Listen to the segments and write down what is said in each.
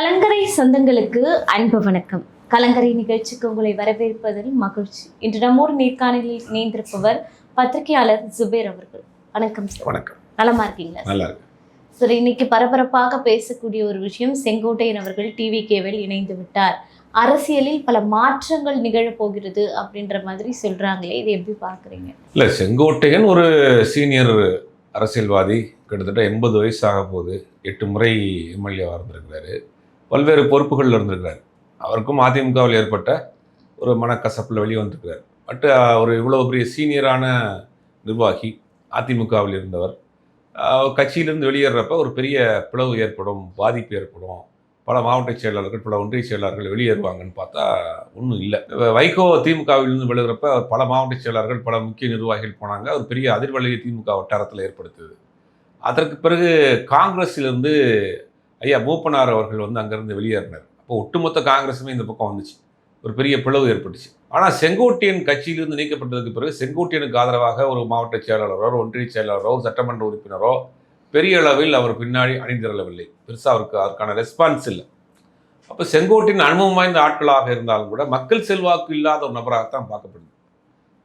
கலங்கரை சொந்தங்களுக்கு அன்பு வணக்கம். கலங்கரை நிகழ்ச்சிக்கு உங்களை வரவேற்பதில் மகிழ்ச்சி. இன்று நம்மோடு நேர்காணலில் இணைந்திருப்பவர் பத்திரிகையாளர் ஜுபேர் அவர்கள். வணக்கம் சார். வணக்கம். நலமா இருக்கீங்களா நல்லா இருக்கு சார் இன்னைக்கு பரபரப்பாக பேசக்கூடிய ஒரு விஷயம் செங்கோட்டையன் அவர்கள் டிவி கேவில் இணைந்து விட்டார். அரசியலில் பல மாற்றங்கள் நிகழப் போகிறது அப்படின்ற மாதிரி சொல்றாங்களே இது எப்படி பாக்குறீங்க இல்லை செங்கோட்டையன் ஒரு சீனியர் அரசியல்வாதி. கிட்டத்தட்ட எண்பது வயசு ஆக போகுது எட்டு முறை எம்எல்ஏவாக இருந்திருக்கிறாரு. பல்வேறு பொறுப்புகளில் இருந்திருக்கிறார். அவருக்கும் அதிமுகவில் ஏற்பட்ட ஒரு மனக்கசப்பில் வெளியே வந்திருக்கிறார். பட் ஒரு இவ்வளோ பெரிய சீனியரான நிர்வாகி அதிமுகவில் இருந்தவர் கட்சியிலிருந்து வெளியேறப்ப ஒரு பெரிய பிளவு ஏற்படும் பாதிப்பு ஏற்படும். பல மாவட்ட செயலாளர்கள் பல ஒன்றிய செயலாளர்கள் வெளியேறுவாங்கன்னு பார்த்தா ஒன்றும் இல்லை. வைகோ திமுகவிலிருந்து விழுகிறப்ப பல மாவட்ட செயலாளர்கள் பல முக்கிய நிர்வாகிகள் போனாங்க. ஒரு பெரிய அதிர்வலையை திமுக வட்டாரத்தில் ஏற்படுத்துது. அதற்கு பிறகு காங்கிரஸிலிருந்து ஐயா மூப்பனார் அவர்கள் வந்து அங்கேருந்து வெளியேறினார். அப்போ ஒட்டுமொத்த காங்கிரஸுமே இந்த பக்கம் வந்துச்சு. ஒரு பெரிய பிளவு ஏற்பட்டுச்சு. ஆனால் செங்கோட்டையன் கட்சியிலிருந்து நீக்கப்பட்டதுக்கு பிறகு செங்கோட்டையனுக்கு ஆதரவாக ஒரு மாவட்ட செயலாளரோ ஒரு ஒன்றிய செயலாளரோ ஒரு சட்டமன்ற உறுப்பினரோ பெரிய அளவில் அவர் பின்னாடி அணிந்திரளவில்லை. பெருசாக அவருக்கு அதற்கான ரெஸ்பான்ஸ் இல்லை. அப்போ செங்கோட்டின் அனுபவம் வாய்ந்த ஆட்களாக இருந்தாலும் கூட மக்கள் செல்வாக்கு இல்லாத ஒரு நபராகத்தான் பார்க்கப்படுது.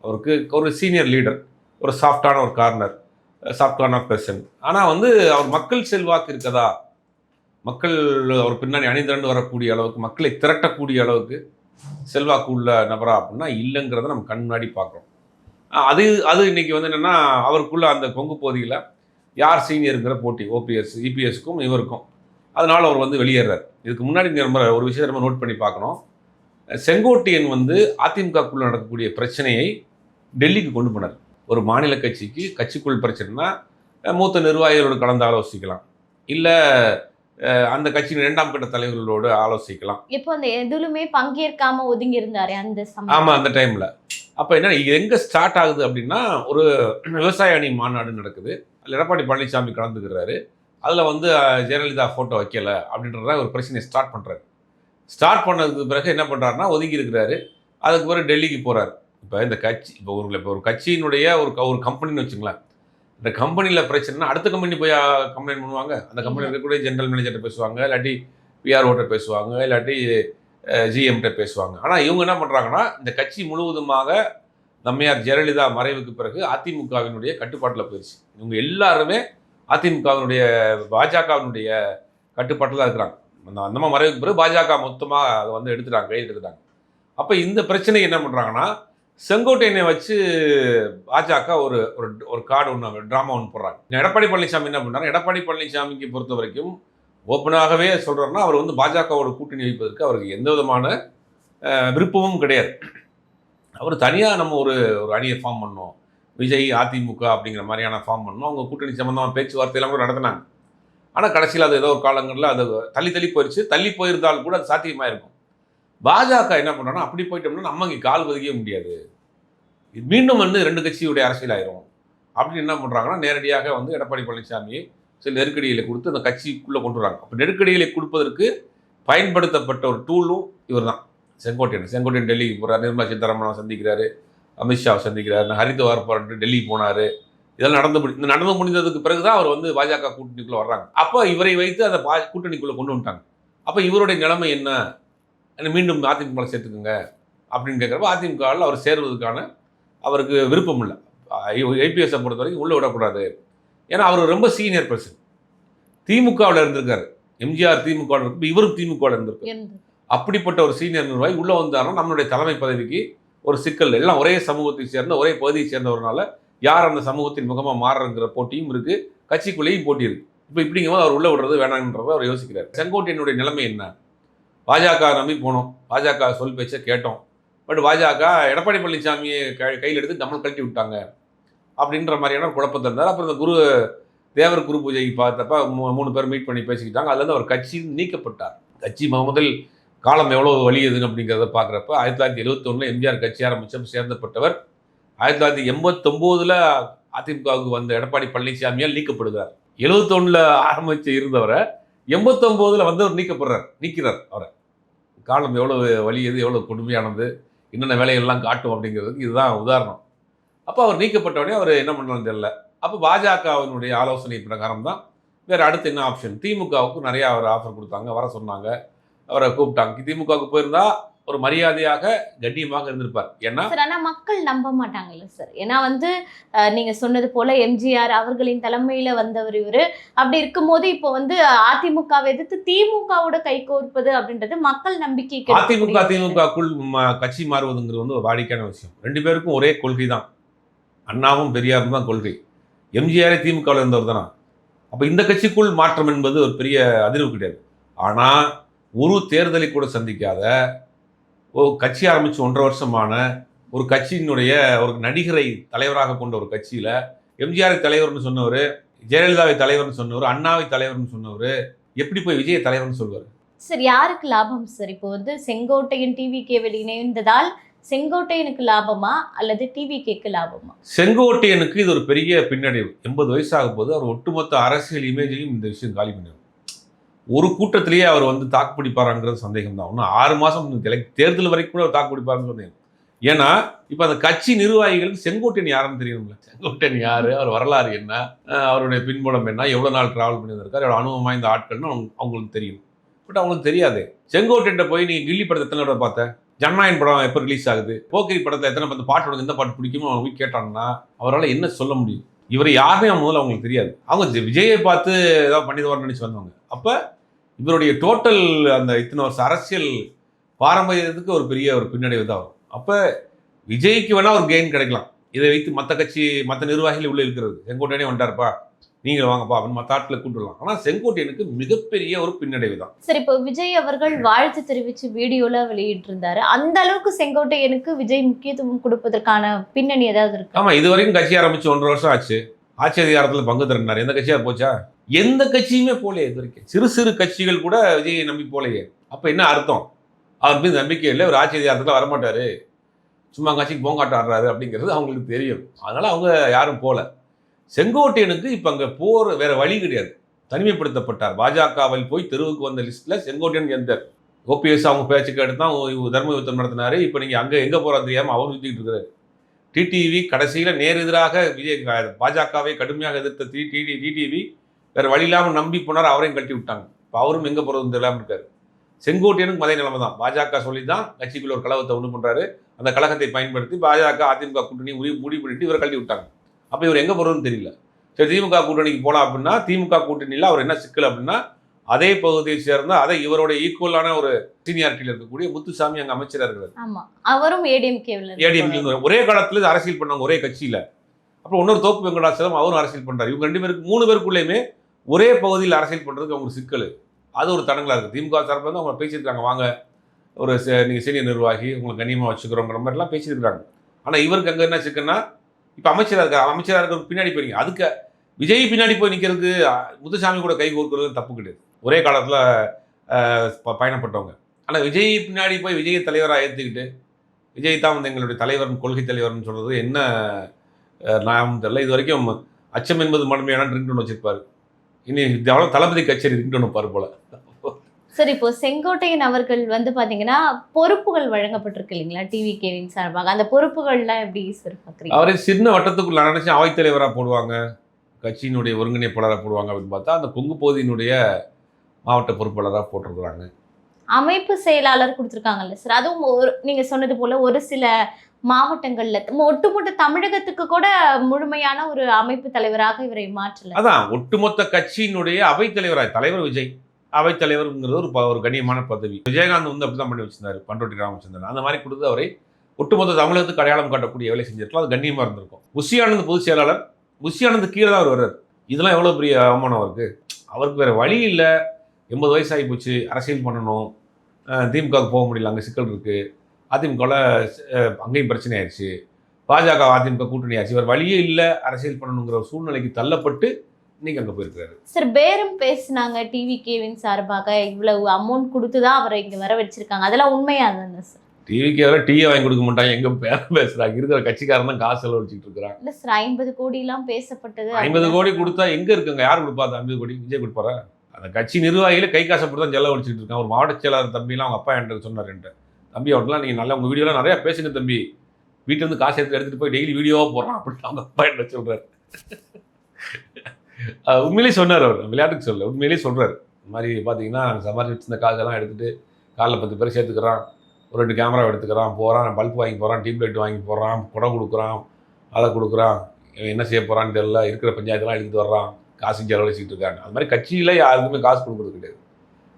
அவருக்கு ஒரு சீனியர் லீடர் ஒரு சாஃப்டான ஒரு கார்னர் சாஃப்டான பர்சன் ஆனால் வந்து அவர் மக்கள் செல்வாக்கு இருக்கதா? மக்கள் அவர் பின்னாடி அணிதிரண்டு வரக்கூடிய அளவுக்கு மக்களை திரட்டக்கூடிய அளவுக்கு செல்வாக்கு உள்ள நபரா அப்படின்னா இல்லைங்கிறத நம்ம கண் முன்னாடி பார்க்குறோம் அது அது இன்னைக்கு வந்து என்னென்னா அவருக்குள்ள அந்த கொங்கு பகுதியில் யார் சீனியருங்கிற போட்டி ஓபிஎஸ் இபிஎஸ்க்கும் இவருக்கும். அதனால் அவர் வந்து வெளியேறார். இதுக்கு முன்னாடி நம்ம ஒரு விஷயத்தை நம்ம நோட் பண்ணி பார்க்கணும். செங்கோட்டையன் வந்து அதிமுகக்குள்ளே நடக்கக்கூடிய பிரச்சனையை டெல்லிக்கு கொண்டு போனார். ஒரு மாநில கட்சிக்கு கட்சிக்குள் பிரச்சனைனா மூத்த நிர்வாகிகளோடு கலந்து ஆலோசிக்கலாம். இல்லை அந்த கட்சியின் இரண்டாம் கட்ட தலைவர்களோடு ஆலோசிக்கலாம். இப்போ அந்த எதுலுமே பங்கேற்காம ஒதுங்கி இருந்தாரே அந்த ஆமாம் அந்த டைமில் அப்போ என்ன இது எங்கே ஸ்டார்ட் ஆகுது அப்படின்னா ஒரு விவசாய அணி மாநாடு நடக்குது. அதில் எடப்பாடி பழனிசாமி கலந்துக்கிறாரு. அதில் வந்து ஜெயலலிதா ஃபோட்டோ வைக்கல அப்படின்றத ஒரு பிரச்சனையை ஸ்டார்ட் பண்ணுறாரு ஸ்டார்ட் பண்ணதுக்கு பிறகு என்ன பண்ணுறாருன்னா ஒதுங்கி இருக்கிறாரு. அதுக்கு பிறகு டெல்லிக்கு போகிறார் இப்போ இந்த கட்சி இப்போ ஒரு இப்போ ஒரு கட்சியினுடைய ஒரு ஒரு கம்பெனின்னு வச்சுங்களேன். இந்த கம்பெனியில் பிரச்சனைனா அடுத்த கம்பெனி போய் கம்ப்ளைண்ட் பண்ணுவாங்க. அந்த கம்பெனியில் இருக்கக்கூடிய ஜென்ரல் மேனேஜர்கிட்ட பேசுவாங்க இல்லாட்டி பிஆர்ஓட்ட பேசுவாங்க இல்லாட்டி ஜிஎம்கிட்ட பேசுவாங்க. ஆனால் இவங்க என்ன பண்ணுறாங்கன்னா இந்த கட்சி முழுவதுமாக நம்மையார் ஜெயலலிதா மறைவுக்கு பிறகு அதிமுகவினுடைய கட்டுப்பாட்டில் போயிடுச்சு இவங்க எல்லாருமே அதிமுகவினுடைய பாஜகவினுடைய கட்டுப்பாட்டில் தான் இருக்கிறாங்க. அந்த அந்தமா மறைவுக்கு பிறகு பாஜக மொத்தமாக அதை வந்து எடுத்துட்டாங்க கையில் எடுத்துட்டாங்க அப்போ இந்த பிரச்சனை என்ன பண்ணுறாங்கன்னா செங்கோட்டையனை வச்சு பாஜக ஒரு ஒரு ஒரு கார்டு ஒன்று ட்ராமா ஒன்று போடுறாங்க. எடப்பாடி பழனிசாமி என்ன பண்ணுறாங்க எடப்பாடி பழனிசாமிக்கு பொறுத்த வரைக்கும் ஓப்பனாகவே சொல்கிறோன்னா அவர் வந்து பாஜகவோட கூட்டணி வைப்பதற்கு அவருக்கு எந்த விதமான விருப்பமும் கிடையாது. அவர் தனியாக நம்ம ஒரு ஒரு அணியை ஃபார்ம் பண்ணோம். விஜய் அதிமுக அப்படிங்கிற மாதிரியான ஃபார்ம் பண்ணோம். அவங்க கூட்டணி சம்மந்தமாக பேச்சுவார்த்தையெல்லாம் கூட நடத்தினாங்க. ஆனால் கடைசியில் அது ஏதோ ஒரு காலங்களில் அது தள்ளி தள்ளி போயிடுச்சு தள்ளி போயிருந்தால் கூட அது சாத்தியமாக இருக்கும் பாஜக என்ன பண்ணோன்னா அப்படி போயிட்டோம்னா நம்ம இங்கே கால் பதிக்கவே முடியாது. மீண்டும் வந்து ரெண்டு கட்சியுடைய அரசியல் ஆயிரும். அப்படின்னு என்ன பண்ணுறாங்கன்னா நேரடியாக வந்து எடப்பாடி பழனிசாமியை சில நெருக்கடிகளை கொடுத்து அந்த கட்சிக்குள்ளே கொண்டு வராங்க. அப்போ நெருக்கடிகளை கொடுப்பதற்கு பயன்படுத்தப்பட்ட ஒரு டூலும் இவர் தான் செங்கோட்டையன். செங்கோட்டையன் டெல்லிக்கு போகிறார் நிர்மலா சீதாராமனை சந்திக்கிறாரு. அமித்ஷாவை சந்திக்கிறார். ஹரித்வார் போராட்டு டெல்லி போனார். இதெல்லாம் நடந்து முடி இந்த நடந்து முடிந்ததுக்கு பிறகு தான் அவர் வந்து பாஜக கூட்டணிக்குள்ளே வர்றாங்க. அப்போ இவரை வைத்து அந்த பா கூட்டணிக்குள்ளே கொண்டு வந்துட்டாங்க. அப்போ இவருடைய நிலைமை என்ன? மீண்டும் அதிமுக சேர்த்துக்குங்க அப்படின்னு கேட்குறப்ப அதிமுகவில் அவர் சேருவதற்கான அவருக்கு விருப்பம் இல்லை. ஐபிஎஸ்ஸை பொறுத்த வரைக்கும் உள்ளே விடக்கூடாது. ஏன்னா அவர் ரொம்ப சீனியர் பர்சன் திமுகவில் இருந்திருக்காரு. எம்ஜிஆர் திமுகவில் இருக்கு இவரும் திமுகவில் இருந்திருக்காரு. இருந்து. அப்படிப்பட்ட ஒரு சீனியர் நிர்வாகி உள்ளே வந்தாருன்னா நம்மளுடைய தலைமை பதவிக்கு ஒரு சிக்கல் எல்லாம் ஒரே சமூகத்தை சேர்ந்த ஒரே பகுதியை சேர்ந்தவர்னால யார் அந்த சமூகத்தின் முகமாக மாறுறங்கிற போட்டியும் இருக்குது கட்சிக்குள்ளேயும் போட்டி இருக்குது இப்போ இப்படிங்கும்போது அவர் உள்ளே விடுறது வேணான்றதை அவர் யோசிக்கிறார். செங்கோட்டையனுடைய நிலைமை என்ன? பாஜக நம்பி போனோம். பாஜக சொல் பேச்சை கேட்டோம். பட் பாஜக எடப்பாடி பழனிசாமியை க கையில் எடுத்து நம்மளை கழட்டி விட்டாங்க. அப்படின்ற மாதிரியான குழப்பத்தை குழப்பத்தில் இருந்தார். அப்புறம் இந்த குரு தேவர் குரு பூஜைக்கு பார்த்தப்ப மூ- மூணு பேர் மீட் பண்ணி பேசிக்கிட்டாங்க. அதுலேருந்து அவர் கட்சி நீக்கப்பட்டார். கட்சி முதல் காலம் எவ்வளோ வலியுதுன்னு அப்படிங்கிறத பார்க்குறப்ப ஆயிரத்தி தொள்ளாயிரத்தி எழுபத்தொன்னில் எம்ஜிஆர் கட்சி ஆரம்பித்தம் சேர்ந்தப்பட்டவர் ஆயிரத்தி தொள்ளாயிரத்தி எண்பத்தொம்போதில் அதிமுகவுக்கு வந்த எடப்பாடி பழனிசாமியால் நீக்கப்படுகிறார். எழுபத்தொன்னில் ஆரம்பித்து இருந்தவரை எண்பத்தொம்போதில் வந்து அவர் நீக்கப்படுறார் நீக்கிறார் அவரை. காலம் எவ்வளோ வலியது எவ்வளோ கொடுமையானது என்னென்ன வேலையெல்லாம் காட்டும் அப்படிங்கிறதுக்கு இதுதான் உதாரணம். அப்போ அவர் நீக்கப்பட்டவுடனே அவர் என்ன பண்ணுறான்னு தெரியல. அப்போ பாஜகவினுடைய ஆலோசனை பிரகாரம் தான் வேறு அடுத்து என்ன ஆப்ஷன் திமுகவுக்கு நிறையா அவர் ஆஃபர் கொடுத்தாங்க வர சொன்னாங்க அவரை கூப்பிட்டாங்க. திமுகவுக்கு போயிருந்தால் ஒரு மரியாதையாக கண்ணியமாக இருந்திருப்பார். ஏன்னா சார் ஆனா மக்கள் நம்ப மாட்டாங்கல்ல சார். ஏன்னா வந்து அஹ், நீங்க சொன்னது போல எம்ஜிஆர் அவர்களின் தலைமையில வந்தவர் இவரு. அப்படி இருக்கும்போது இப்போ வந்து அதிமுகவை எதிர்த்து திமுகவோட கை கோர்ப்பது அப்படின்றது மக்கள் நம்பிக்கை அதிமுக திமுகக்குள் கட்சி மாறுவதுங்கிறது வந்து ஒரு வாடிக்கையான விஷயம். ரெண்டு பேருக்கும் ஒரே கொள்கை தான். அண்ணாவும் பெரியாரும் தான் கொள்கை. எம்ஜிஆரே திமுகவில் இருந்தவர் தானே? அப்போ இந்த கட்சிக்குள் மாற்றம் என்பது ஒரு பெரிய அதிர்வு கிடையாது. ஆனால் ஒரு தேர்தலை கூட சந்திக்காத கட்சி ஆரம்பித்து ஒன்றரை வருஷமான ஒரு கட்சியினுடைய ஒரு நடிகரை தலைவராக கொண்ட ஒரு கட்சியில் எம்ஜிஆரை தலைவர்னு சொன்னவர் ஜெயலலிதாவை தலைவர்னு சொன்னவர் அண்ணாவை தலைவர்னு சொன்னவர் எப்படி போய் விஜய தலைவர்னு சொல்வார்? சார் யாருக்கு லாபம் சார் இப்போ வந்து செங்கோட்டையன் டிவி கேவல் இணைந்ததால் செங்கோட்டையனுக்கு லாபமா அல்லது டிவி கேக்கு லாபமா? செங்கோட்டையனுக்கு இது ஒரு பெரிய பின்னடைவு. எண்பது வயசாக போது அவர் ஒட்டுமொத்த அரசியல் இமேஜையும் இந்த விஷயம் காலி பண்ணிடும் ஒரு கூட்டத்திலேயே அவர் வந்து தாக்குப்பிடிப்பாராங்கிறது சந்தேகம் தான். இன்னும் ஆறு மாதம் தேர்தல் வரைக்கும் கூட தாக்கு தாக்குப்பிடிப்பாருன்னு சந்தேகம். ஏன்னா இப்போ அந்த கட்சி நிர்வாகிகளுக்கு செங்கோட்டையன் யாருன்னு தெரியணும்ல செங்கோட்டையன் யார்? அவர் வரலாறு என்ன? அவருடைய பின்புலம் என்ன? எவ்வளோ நாள் ட்ராவல் பண்ணி வந்திருக்கார் எவ்வளோ அனுபவம் வாய்ந்த ஆட்கள்னு அவங்க- அவங்களுக்கு தெரியும். பட் அவங்களுக்கு தெரியாது. செங்கோட்டையன் போய் நீங்கள் கில்லி படத்தை எத்தனை தடவை பார்த்த? ஜனநாயகன் படம் எப்போ ரிலீஸ் ஆகுது? போக்கிரி படத்தில் எத்தனை பத்து பாட்டோட எந்த பாட்டு பிடிக்குமோ அவங்க போய் கேட்டாங்கன்னா அவரால் என்ன சொல்ல முடியும்? இவர் யாருமே முதல்ல அவங்களுக்கு தெரியாது. அவங்க விஜயை பார்த்து ஏதாவது பண்ணிடுவார்னு நினச்சி வந்தவங்க. அப்போ இவருடைய டோட்டல் அந்த இத்தனை வருஷம் அரசியல் பாரம்பரியத்துக்கு ஒரு பெரிய ஒரு பின்னடைவு தான் வரும். அப்போ விஜய்க்கு வேணால் ஒரு கெயின் கிடைக்கலாம். இதை வைத்து மற்ற கட்சி மற்ற நிர்வாகிகள் உள்ளே இருக்கிறது. செங்கோட்டையனே வந்துட்டார்ப்பா. நீங்கள் வாங்கப்பா அப்படின்னு ஆட்களை கூட்டு வரலாம் ஆனால் செங்கோட்டையனுக்கு மிகப்பெரிய ஒரு பின்னடைவு தான். சரி இப்போ விஜய் அவர்கள் வாழ்த்து தெரிவிச்சு வீடியோல வெளியிட்டு இருந்தாரு அந்த அளவுக்கு செங்கோட்டையனுக்கு விஜய் முக்கியத்துவம் கொடுப்பதற்கான பின்னணி ஏதாவது இருக்கு? ஆமா இது வரைக்கும் கட்சி ஆரம்பிச்சு ஒன்றரை வருஷம் ஆச்சு. ஆட்சி அதிகாரத்தில் பங்கு திறனார் எந்த கட்சியா போச்சா? எந்த கட்சியுமே போலையே இது வரைக்கும். சிறு சிறு கட்சிகள் கூட விஜயை நம்பி போலையே. அப்ப என்ன அர்த்தம்? அவர் மீது நம்பிக்கை இல்லை ஒரு ஆட்சி அதிகாரத்தில் வரமாட்டாரு. சும்மா கட்சிக்கு போங்காட்டம் ஆடுறாரு அப்படிங்கிறது அவங்களுக்கு தெரியும். அதனால அவங்க யாரும் போல. செங்கோட்டையனுக்கு இப்போ அங்கே போகிற வேற வழி கிடையாது. தனிமைப்படுத்தப்பட்டார். பாஜகவில் போய் தெருவுக்கு வந்த லிஸ்ட்டில் செங்கோட்டையன் எந்தார் ஓபிஎஸ் அவங்க பேச்சுக்கு எடுத்தான் தர்ம யுத்தம் நடத்தினார். இப்போ நீங்கள் அங்கே எங்கே போறா தெரியாமல் அவர் சுற்றிக்கிட்டு இருக்கிறார் டிடிவி கடைசியில் நேர் எதிராக விஜய் பாஜகவை கடுமையாக எதிர்த்த டி டிடி டிடிவி வேறு வழி இல்லாமல் நம்பி போனார் அவரையும் கட்டி விட்டாங்க. இப்போ அவரும் எங்கே போகிறது தெரியாமல் இருக்கார். செங்கோட்டையனுக்கு மத நிலைமை தான் பாஜக சொல்லி தான் கட்சிக்குள்ள ஒரு கழகத்தை ஒன்று பண்ணுறாரு அந்த கழகத்தை பயன்படுத்தி பாஜக அதிமுக கூட்டணி முடிவு முடிவு பண்ணிட்டு இவரை கழட்டி விட்டாங்க. அப்போ இவர் எங்க போறதுன்னு தெரியல. சரி திமுக கூட்டணிக்கு போலாம் அப்படின்னா திமுக கூட்டணியில் அவர் என்ன சிக்கல் அப்படின்னா அதே பகுதியை சேர்ந்த அதை இவரோட ஈக்குவலான ஒரு சீனியாரிட்டியில் இருக்கக்கூடிய முத்துசாமி அங்கே அமைச்சராக இருக்கிறார் அவரும் ஏடிஎம்கே ஒரே காலத்துல அரசியல் பண்ணவங்க ஒரே கட்சியில. அப்புறம் இன்னொரு தோப்பு வெங்கடாச்சலம் அவரும் அரசியல் பண்றாரு. இவங்க ரெண்டு பேருக்கு மூணு பேருக்குள்ளேயுமே ஒரே பகுதியில் அரசியல் பண்றதுக்கு அவங்க சிக்கல். அது ஒரு தடங்களா இருக்கு. திமுக சார்பில் வந்து அவங்க பேசியிருக்காங்க வாங்க ஒரு ச- நீங்க சீனியர் நிர்வாகி உங்களை கண்ணியமா வச்சுக்கிறோங்கிற மாதிரிலாம் பேசியிருக்காங்க ஆனா இவருக்கு அங்க என்ன சிக்கல்னா இப்போ அமைச்சராக இருக்கார் அமைச்சராக இருக்கிற பின்னாடி போய் அதுக்கு விஜய் பின்னாடி போய் நிற்கிறதுக்கு முத்துசாமி கூட கை கோர்க்கிறது தப்பு கிடையாது. ஒரே காலத்தில் பயணப்பட்டவங்க. ஆனால் விஜய் பின்னாடி போய் விஜய் தலைவராக ஏற்றுக்கிட்டு விஜய் தான் வந்து எங்களுடைய தலைவர்னு கொள்கை தலைவர்னு சொல்கிறது என்ன நாம் தெரியல. இது வரைக்கும் அச்சம் என்பது மடமையான ரிங்டோன் வச்சிருப்பாரு. இனி அவ்வளோ தளபதி கச்சேரி ரிங்டோன் வைப்பாரு போல. சரி இப்போ செங்கோட்டையன் அவர்கள் வந்து பாத்தீங்கன்னா பொறுப்புகள் வழங்கப்பட்டிருக்கு இல்லைங்களா? டிவி கேவின் சார்பாக. அந்த பொறுப்புகள்லாம் எப்படி சார் பாக்குறீங்க? அவரை சின்ன வட்டத்துக்குள்ள நான் நினைச்சேன் அவைத்தலைவராக போடுவாங்க. கட்சியினுடைய ஒருங்கிணைப்பாளராக போடுவாங்க அப்படின்னு பார்த்தா அந்த கொங்கு பகுதியினுடைய மாவட்ட பொறுப்பாளராக போட்டிருக்கிறாங்க. அமைப்பு செயலாளர் கொடுத்துருக்காங்கல்ல சார் அதுவும் ஒரு நீங்க சொன்னது போல ஒரு சில மாவட்டங்கள்ல ஒட்டுமொத்த தமிழகத்துக்கு கூட முழுமையான ஒரு அமைப்பு தலைவராக இவரை மாற்றல. அதான் ஒட்டுமொத்த கட்சியினுடைய அவைத்தலைவராக தலைவர் விஜய். அவைத்தலைவருங்கிறது ஒரு ப- ஒரு கண்ணியமான பதவி. விஜயகாந்த் வந்து அப்படிதான் பண்ணி வச்சிருந்தாரு பண்ருட்டி ராமச்சந்திரன். அந்த மாதிரி கொடுத்து அவரை ஒட்டுமொத்த தமிழகத்துக்கு அடையாளம் காட்டக்கூடிய வேலை செஞ்சிருக்கலாம். அது கண்ணியமாக இருந்திருக்கும். புஷி பொதுச் செயலாளர் புஷி கீழே தான் அவர் வர்றார் இதெல்லாம் எவ்வளோ பெரிய அவமானம் அவருக்கு? அவருக்கு வேற வழி இல்லை. எண்பது வயசாகி போச்சு. அரசியல் பண்ணணும். திமுகவுக்கு போக முடியல. அங்கே சிக்கல் இருக்குது அதிமுகவில் அங்கேயும் பிரச்சனை ஆயிடுச்சு. பாஜக அதிமுக கூட்டணி ஆச்சு. வேறு வழியே இல்லை. அரசியல் பண்ணணுங்கிற ஒரு சூழ்நிலைக்கு தள்ளப்பட்டு இன்னைக்கு அங்கே போயிருக்காரு சார் பேரம் பேசினாங்க டிவி கேவின் சார்பாக. இவ்வளவு அமௌண்ட் கொடுத்து தான் அவரை இங்க வர வச்சிருக்காங்க. அதெல்லாம் உண்மையா தானே சார்? டிவிக்கு வேற டீயை வாங்கி கொடுக்க மாட்டாங்க. எங்க பேரம் பேசுறாங்க. இருக்கிற கட்சிக்காரன் தான் காசு செலவழிச்சிட்டு இருக்கிறாங்க இல்ல சார் ஐம்பது கோடி எல்லாம் பேசப்பட்டது. ஐம்பது கோடி கொடுத்தா எங்க இருக்குங்க? யார் கொடுப்பா அந்த ஐம்பது கோடி? விஜய் கொடுப்பாரா அந்த கட்சி நிர்வாகிகளே கை காசை போட்டு தான் செலவழிச்சிட்டு இருக்கான் ஒரு மாவட்ட செயலாளர் தம்பிலாம் அவங்க அப்பா என்கிட்ட சொன்னார் என்கிட்ட. தம்பி அவர்லாம் நீங்க நல்லா உங்க வீடியோலாம் நிறைய பேசுங்க தம்பி. வீட்டுல இருந்து காசு எடுத்து எடுத்துட்டு போய் டெய்லி வீடியோவா போடுறான் அப்படின்னு அவங்க அப்பா என்கிட்ட சொல்றாரு. உண்மையிலே உண்மையிலேயே சொன்னார் அவர். விளையாட்டுக்கு சொல்ல உண்மையிலேயே சொல்கிறார் இந்த மாதிரி பார்த்தீங்கன்னா நாங்கள் சம்பாதிச்சு வச்சிருந்த காசெல்லாம் எடுத்துட்டு காலில் பத்து பேர் சேர்த்துக்கிறான். ஒரு ரெண்டு கேமரா எடுத்துக்கிறான். போகிறான் பல்ப் வாங்கி போகிறான் டியூப் லைட் வாங்கி போடுறான் குடம் கொடுக்குறான் அதை கொடுக்குறான். என்ன செய்ய போகிறான்னு தெரியல. இருக்கிற பஞ்சாயத்தெல்லாம் எடுத்துட்டு வர்றான். காசு செலவழிச்சிட்டு இருக்காங்க அது மாதிரி கட்சியில் யாருக்குமே காசு கொடுக்குறது கிடையாது.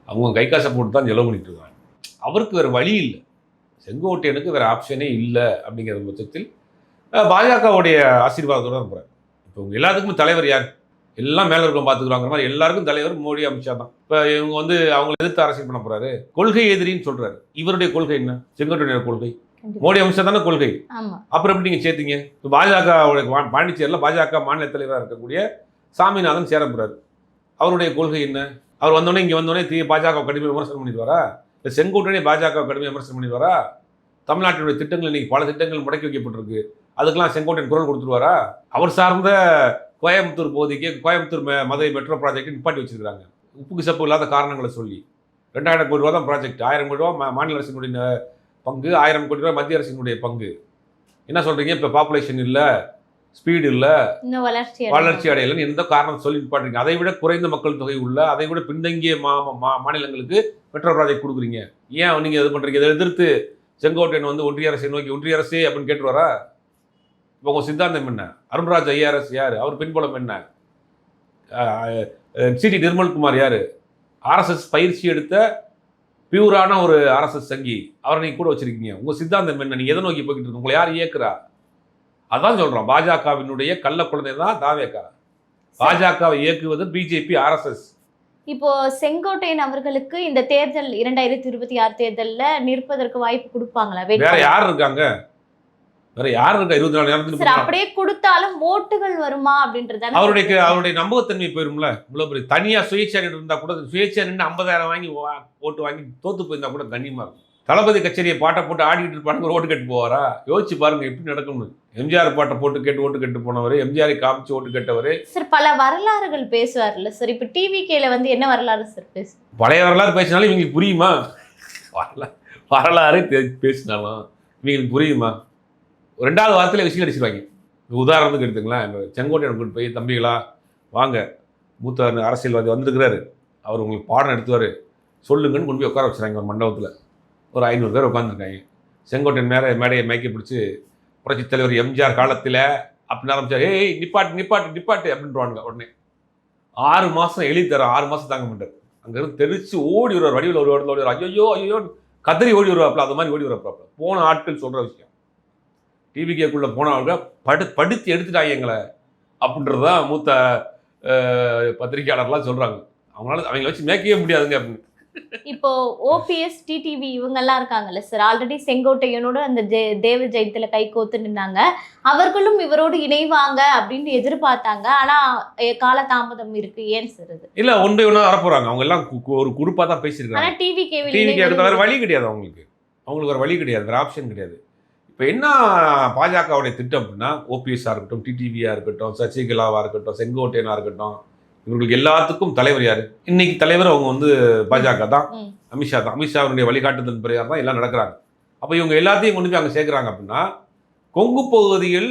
அவங்க கை காசை போட்டு தான் செலவு பண்ணிட்டு இருக்காங்க. அவருக்கு வேறு வழி இல்லை. செங்கோட்டையனுக்கு வேறு ஆப்ஷனே இல்லை அப்படிங்கிற பட்சத்தில் பாஜகவுடைய ஆசீர்வாதத்தோட இருக்கிறார் இப்போ உங்க எல்லாத்துக்குமே தலைவர் யார்? எல்லாம் மேல இருக்கவங்க பார்த்துக்கிறாங்கிற மாதிரி எல்லாருக்கும் தலைவர் மோடி அமித்ஷா தான். இப்போ இவங்க வந்து அவங்களை எதிர்த்து அரசியல் பண்ண போறாரு. கொள்கை எதிரின்னு சொல்றாரு. இவருடைய கொள்கை என்ன? செங்கோட்டையர் கொள்கை. மோடி அமித்ஷா தானே கொள்கை? அப்புறம் எப்படி நீங்க சேர்த்தீங்க? இப்போ பாஜக பாண்டிச்சேரியில் பாஜக மாநில தலைவராக இருக்கக்கூடிய சாமிநாதன் சேர போறாரு. அவருடைய கொள்கை என்ன? அவர் வந்தோடனே இங்கே வந்தோடனே தீ பாஜக கடுமையாக விமர்சனம் பண்ணிட்டு வரா இல்லை செங்கோட்டனே பாஜக கடுமையாக விமர்சனம் பண்ணிட்டு வரா தமிழ்நாட்டினுடைய திட்டங்கள் இன்னைக்கு பல திட்டங்கள் முடக்கி வைக்கப்பட்டிருக்கு. அதுக்கெல்லாம் செங்கோட்டையன் குரல் கொடுத்துருவாரா? அவர் சார்ந்த கோயம்புத்தூர் பகுதிக்கு கோயம்புத்தூர் மதுரை மெட்ரோ ப்ராஜெக்ட் நிப்பாட்டி வச்சிருக்காங்க உப்புக்கு சப்பு இல்லாத காரணங்களை சொல்லி. ரெண்டாயிரம் கோடி ரூபா தான் ப்ராஜெக்ட் ஆயிரம் கோடி ரூபா மாநில அரசினுடைய பங்கு ஆயிரம் கோடி ரூபா மத்திய அரசினுடைய பங்கு. என்ன சொல்றீங்க? இப்போ பாப்புலேஷன் இல்லை ஸ்பீடு இல்லை வளர்ச்சி வளர்ச்சி அடையலன்னு எந்த காரணம் சொல்லி நிப்பாட்டுறீங்க அதை விட குறைந்த மக்கள் தொகை உள்ள அதை விட பின்தங்கிய மா மாநிலங்களுக்கு மெட்ரோ ப்ராஜெக்ட் கொடுக்குறீங்க. ஏன் நீங்க இது பண்றீங்க? இதை எதிர்த்து செங்கோட்டையன் வந்து ஒன்றிய அரசை நோக்கி ஒன்றிய அரசே அப்படின்னு கேட்டு வரா இப்போ உங்க சித்தாந்தம் என்ன? அருண்ராஜ் ஐஆர்எஸ் யாரு? அவர் பின்புலம் என்ன? சிடி நிர்மல்குமார் யாரு? ஆர்எஸ்எஸ் பயிற்சி எடுத்த பியூரான ஒரு ஆர்எஸ்எஸ் சங்கி. அவரை நீங்க கூட வச்சிருக்கீங்க. உங்க சித்தாந்தம் என்ன? நீங்க எதை நோக்கி போய்கிட்டு இருக்கு உங்களை யார் இயக்குறா? அதான் சொல்றோம். பாஜகவினுடைய கள்ள குழந்தை தான் தாவேக்கா பாஜகவை இயக்குவது பிஜேபி ஆர்எஸ்எஸ். இப்போ செங்கோட்டையன் அவர்களுக்கு இந்த தேர்தல் இரண்டாயிரத்தி இருபத்தி ஆறு தேர்தல்ல நிற்பதற்கு வாய்ப்பு கொடுப்பாங்களா? வேற? யார் இருக்காங்க? வேற யார் இருக்கா இருபத்தி நாலு நேரத்துக்கு அப்படியே கொடுத்தாலும் ஓட்டுகள் வருமா அப்படின்றது அவருடைய அவருடைய நம்பகத்தன்மை போயிரும்ல? இவ்வளவு பெரிய தனியா சுயேட்சா நின்று இருந்தா கூட சுயேட்சா நின்று ஐம்பதாயிரம் வாங்கி ஓட்டு வாங்கி தோத்து போயிருந்தா கூட கண்ணியமா இருக்கும். தளபதி கச்சேரியை பாட்டை போட்டு ஆடிக்கிட்டு இருப்பாங்க ஓட்டு கேட்டு போவாரா? யோசிச்சு பாருங்க எப்படி நடக்கும்னு. எம்ஜிஆர் பாட்டை போட்டு கேட்டு ஓட்டு கேட்டு போனவர் எம்ஜிஆரை காமிச்சு ஓட்டு கேட்டவர். சார் பல வரலாறுகள் பேசுவார்ல சார். இப்ப டிவி கேல வந்து என்ன வரலாறு சார் பேசு? பழைய வரலாறு பேசினாலும் இவங்களுக்கு புரியுமா? வரலாறு வரலாறு பேசினாலும் இவங்களுக்கு புரியுமா? ரெண்டாவது வாரத்தில் விஷயம் அடிச்சிருவாங்க. உதாரணத்துக்கு எடுத்துங்களேன் இப்போ செங்கோட்டையன் கூட்டு போய் தம்பிகளா வாங்க. மூத்த அரசியல்வாதி வந்திருக்கிறாரு. அவர் உங்களுக்கு பாடம் எடுத்துவார். சொல்லுங்கன்னு கொண்டு போய் உட்கார வச்சுறாங்க ஒரு மண்டபத்தில். ஒரு ஐநூறு பேர் உட்காந்துருக்காங்க செங்கோட்டையன் மேலே மேடையை மயக்கி பிடிச்சி புரட்சி தலைவர் எம்ஜிஆர் காலத்தில் அப்படின்னு ஆரம்பிச்சார். ஏய் நிப்பாட்டு நிப்பாட்டு நிப்பாட்டு அப்படின்றானுங்க உடனே. ஆறு மாதம் எழுதி தர ஆறு மாதம் தாங்க மாட்டார். அங்கேருந்து தெரிச்சு ஓடி வருவார். வடிவில் ஒரு இடத்துல ஓடி வருவார். ஐயோ ஐயோ கதறி ஓடி வருவாப்புல. அது மாதிரி ஓடி வருவாப்புல. போன ஆட்கள் சொல்கிற விஷயம். டிவிகேக்குள்ளே போனவங்க படு படுத்து எடுத்துட்டாங்க எங்களை. அப்படின்றதான் மூத்த அஹ், பத்திரிக்கையாளர்லாம் சொல்கிறாங்க அவங்களால அவங்கள வச்சு மேய்க்கவே முடியாதுங்க. அப்படின்னு இப்போ ஓபிஎஸ் டிடிவி இவங்க எல்லாம் இருக்காங்கல்ல சார் ஆல்ரெடி செங்கோட்டையனோட அந்த ஜெ- தேவ ஜெயத்துல கை கோத்து நின்னாங்க அவர்களும் இவரோடு இணைவாங்க அப்படின்னு எதிர்பார்த்தாங்க. ஆனா எ, காலதாமதம் இருக்கு. ஏன் சார் இது? இல்லை ஒன் பை ஒன்றா வரப்போகிறாங்க அவங்க எல்லாம் ஒரு குரூப்பாக தான் பேசியிருக்காங்க. ஆனா டிவி டிவி கேவில் கேட்க வேறு வழி கிடையாது அவங்களுக்கு. அவங்களுக்கு வேறு வழி கிடையாது. வேறு ஆப்ஷன் கிடையாது. இப்போ என்ன பாஜகவுடைய திட்டம் அப்படின்னா ஓபிஎஸ்ஸாக இருக்கட்டும் டிடிவியாக இருக்கட்டும் சசிகலாவாக இருக்கட்டும் செங்கோட்டையனாக இருக்கட்டும் இவங்களுக்கு எல்லாத்துக்கும் தலைவர் யார்? இன்னைக்கு தலைவர் அவங்க வந்து பாஜக தான். அமித்ஷா தான். அமித்ஷாவுடைய வழிகாட்டுதல் பிரகாரம் தான் எல்லாம் நடக்கிறாங்க. அப்போ இவங்க எல்லாத்தையும் கொண்டு போய் அங்கே சேர்க்குறாங்க அப்படின்னா கொங்கு பகுதியில்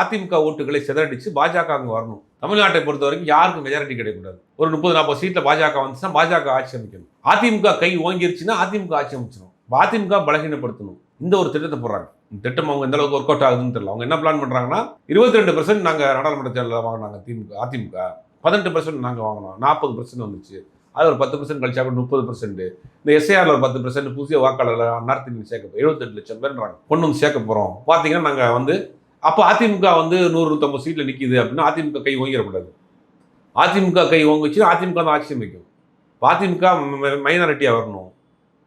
அதிமுக ஓட்டுகளை சிதறடிச்சு பாஜக அங்கே வரணும். தமிழ்நாட்டை பொறுத்த வரைக்கும் யாருக்கும் மெஜாரிட்டி கிடைக்கக்கூடாது. ஒரு முப்பது நாற்பது சீட்டில் பாஜக வந்துச்சுன்னா பாஜக ஆட்சி அமைக்கணும். அதிமுக கை ஓங்கிருச்சுன்னா அதிமுக ஆட்சி அமைச்சிடும் அதிமுக பலகீனப்படுத்தணும். இந்த ஒரு திட்டத்தை போடுறாங்க. இந்த திட்டம் அவங்க எந்த அளவுக்கு ஒர்க் அவுட் ஆகுதுன்னு தெரியல. அவங்க என்ன பிளான் பண்ணுறாங்கன்னா இருபத்தி ரெண்டு பர்சன்ட் நாங்கள் நாடாளுமன்ற தேர்தலில் வாங்கினாங்க திமுக அதிமுக. பதினெட்டு பர்சன்ட் நாங்கள் வாங்கினோம் நாற்பது பர்சன்ட் வந்துச்சு. அது ஒரு பத்து பர்சன்ட் கழிச்சா கூட முப்பது பர்சன்ட் இந்த எஸ்ஐஆரில் ஒரு பத்து பர்சன்ட் புதிய வாக்காளர் நார்த் இந்தியன் சேர்க்க எழுபத்தெட்டு லட்சம் பேர்ன்றாங்க. கொண்டு வந்து சேர்க்க போகிறோம் பார்த்தீங்கன்னா நாங்கள் வந்து அப்போ அதிமுக வந்து நூறு நூற்றம்பது சீட்டில் நிற்கிது அப்படின்னா அதிமுக கை ஓங்கிடக்கூடாது. அதிமுக கை ஓங்குச்சுன்னா அதிமுக தான் ஆட்சி அமைக்கும். அதிமுக மைனாரிட்டியாக வரணும்.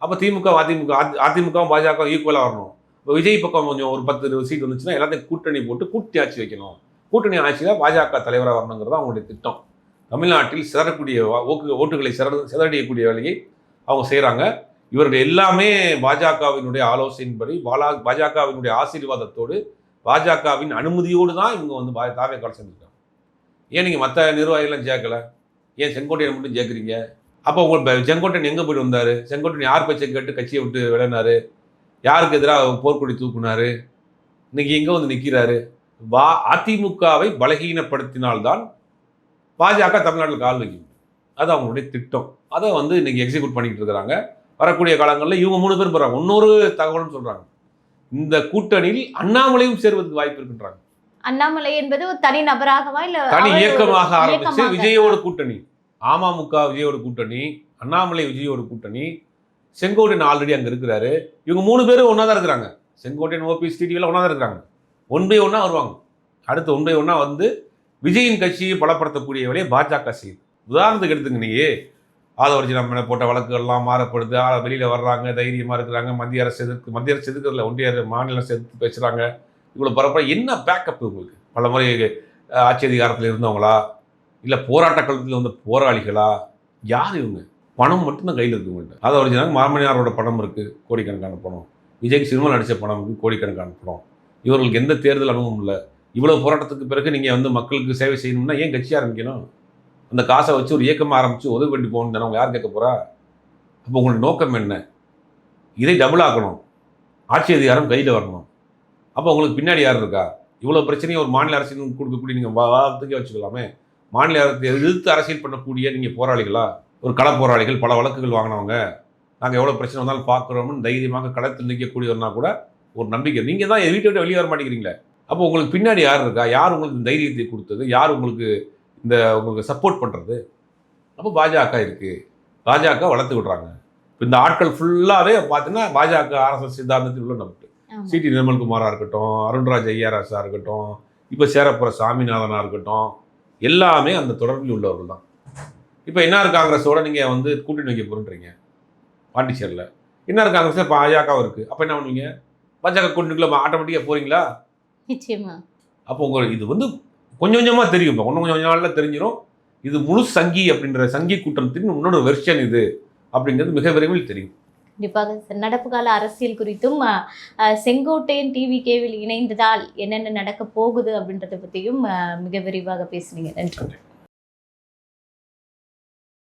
அப்போ திமுக அதிமுக அதிமுகவும் பாஜக ஈக்குவலாக வரணும். இப்போ விஜய் பக்கம் கொஞ்சம் ஒரு பத்து இருபது சீட் வந்துச்சுன்னா எல்லாத்தையும் கூட்டணி போட்டு கூட்டணி ஆட்சி வைக்கணும். கூட்டணி ஆட்சியில் பாஜக தலைவராக வரணுங்கிறது அவங்களுடைய திட்டம். தமிழ்நாட்டில் சிதறக்கூடிய ஓக்கு ஓட்டுகளை சிதற சிதறடியக்கூடிய வேலையை அவங்க செய்கிறாங்க இவர்கள் எல்லாமே பாஜகவினுடைய ஆலோசனையின்படி பாலா பாஜகவினுடைய ஆசீர்வாதத்தோடு பாஜகவின் அனுமதியோடு தான் இவங்க வந்து பா தாவே கடை செஞ்சுருக்காங்க. ஏன் நீங்கள் மற்ற நிர்வாகிகள்லாம் சேர்க்கல ஏன் செங்கோட்டையன் மட்டும் சேர்க்குறீங்க அப்போ உங்களுக்கு செங்கோட்டையன் எங்கே போயிட்டு வந்தார்? செங்கோட்டையன் யார் பேச்சை கேட்டு கட்சியை விட்டு விளையாடினாரு யாருக்கு எதிராக போர்க்கொடி தூக்குனாரு? இன்னைக்கு எங்கே வந்து நிற்கிறாரு வா அதிமுகவை பலகீனப்படுத்தினால்தான் பாஜக தமிழ்நாட்டில் கால் வைக்கும். அது அவங்களுடைய திட்டம். அதை வந்து இன்னைக்கு எக்ஸிக்யூட் பண்ணிக்கிட்டு இருக்கிறாங்க. வரக்கூடிய காலங்களில் இவங்க மூணு பேர் போகிறாங்க இன்னொரு தகவல்னு சொல்கிறாங்க இந்த கூட்டணியில் அண்ணாமலையும் சேர்வதற்கு வாய்ப்பு இருக்குன்றாங்க. அண்ணாமலை என்பது ஒரு தனி நபராகவா இல்ல தனி இயக்கமாக ஆரம்பிச்சு? விஜயோட கூட்டணி. அமமுக விஜயோட கூட்டணி அண்ணாமலை விஜயோட கூட்டணி செங்கோட்டையன் ஆல்ரெடி அங்கே இருக்கிறாரு. இவங்க மூணு பேரும் ஒன்றா தான் இருக்கிறாங்க. செங்கோட்டையன் ஓபிஎஸ் டிடிவில் ஒன்றா தான் இருக்கிறாங்க. ஒன் பை ஒன்றா வருவாங்க. அடுத்து ஒன் பை ஒன்றா வந்து விஜயின் கட்சியை பலப்படுத்தக்கூடிய வேலையை பாஜக செய்யுது உதாரணத்துக்கு எடுத்துங்க நீ ஆதவரிஜி நம்ம போட்ட வழக்குகள்லாம் மாறப்படுது. ஆளை வெளியில் வர்றாங்க தைரியமாக இருக்கிறாங்க. மத்திய அரசு எதிர்த்து மத்திய அரசு எதிர்க்கிறதுல ஒன்றிய அரசு, மாநில அரசு எதிர்த்து பேசுகிறாங்க இவ்வளோ பரப்ப என்ன பேக்கப் உங்களுக்கு பல முறை ஆட்சி அதிகாரத்தில் இருந்தவங்களா? இல்லை போராட்ட காலத்தில் வந்த போராளிகளா? யார் இவங்க? பணம் மட்டும்தான் கையில் இருக்கு அதை ஒரிஜினல் மாமனியாரோட பணம் இருக்குது கோடிக்கணக்கான பணம். விஜய்க்கு சினிமா நடித்த பணம் இருக்குது கோடிக்கணக்கான பணம். இவர்களுக்கு எந்த தேர்தல் அனுபவம் இல்லை. இவ்வளோ போராட்டத்துக்கு பிறகு நீங்கள் வந்து மக்களுக்கு சேவை செய்யணும்னா ஏன் கட்சி ஆரம்பிக்கணும்? அந்த காசை வச்சு ஒரு இயக்கம் ஆரம்பித்து உதவி பண்ணி போகணும் தானே அவங்க யார் கேட்க போகிறா அப்போ உங்களோட நோக்கம் என்ன? இதை டபுள் ஆக்கணும். ஆட்சி அதிகாரம் கையில் வரணும். அப்போ உங்களுக்கு பின்னாடி யார் இருக்கா? இவ்வளோ பிரச்சனையை ஒரு மாநில அரசின் கொடுக்கக்கூடிய நீங்கள் வாரத்துக்கே வச்சுக்கலாமே. மாநில அரசை எதிர்த்து அரசியல் பண்ணக்கூடிய நீங்கள் போராளிகளா? ஒரு கள போராளிகள் பல வழக்குகள் வாங்கினவங்க. நாங்கள் எவ்வளோ பிரச்சனை வந்தாலும் பார்க்குறோம்னு தைரியமாக களத்தில் நிற்கக்கூடியவர்னா கூட ஒரு நம்பிக்கை. நீங்கள் தான் வீட்டை விட்டு வெளியே வர மாட்டேங்கிறீங்களே. அப்போ உங்களுக்கு பின்னாடி யார் இருக்கா? யார் உங்களுக்கு தைரியத்தை கொடுத்தது? யார் உங்களுக்கு இந்த உங்களுக்கு சப்போர்ட் பண்ணுறது அப்போ பாஜக இருக்குது பாஜக வளர்த்து விடுறாங்க. இப்போ இந்த ஆட்கள் ஃபுல்லாகவே பார்த்தீங்கன்னா பாஜக ஆர்எஸ்எஸ் சித்தாந்தத்தில் உள்ள நம்பிட்டு. சிடி நிர்மல்குமாராக இருக்கட்டும் அருண்ராஜ் ஐஆர்எஸ்ஸாக இருக்கட்டும் இப்போ சேரப்புற சாமிநாதனாக இருக்கட்டும் எல்லாமே அந்த தொடர்பில் உள்ளவர்கள் தான். இப்போ என்ஆர் காங்கிரஸோட? நீங்கள் வந்து கூட்டணி வைக்க போகிறீங்க பாண்டிச்சேரியில். என்ஆர் காங்கிரஸில்? பாஜக இருக்குது அப்போ என்ன பண்ணுவீங்க? பாஜக கூட்டணிக்குள்ள ஆட்டோமேட்டிக்காக போகிறீங்களா நிச்சயமா. அப்போ உங்களுக்கு இது வந்து கொஞ்சம் கொஞ்சமாக தெரியும். இப்போ கொஞ்சம் கொஞ்சம் நாளில் தெரிஞ்சிடும் இது முழு சங்கி அப்படின்ற சங்கி கூட்டத்தின் இன்னொரு வெர்ஷன் இது. அப்படிங்கிறது மிக விரைவில் தெரியும். கண்டிப்பாக நடப்பு கால அரசியல் குறித்தும் செங்கோட்டையன் டிவி கேவில் இணைந்ததால் என்னென்ன நடக்க போகுது அப்படின்றத பற்றியும் மிக விரிவாக பேசுனீங்க. நன்றி.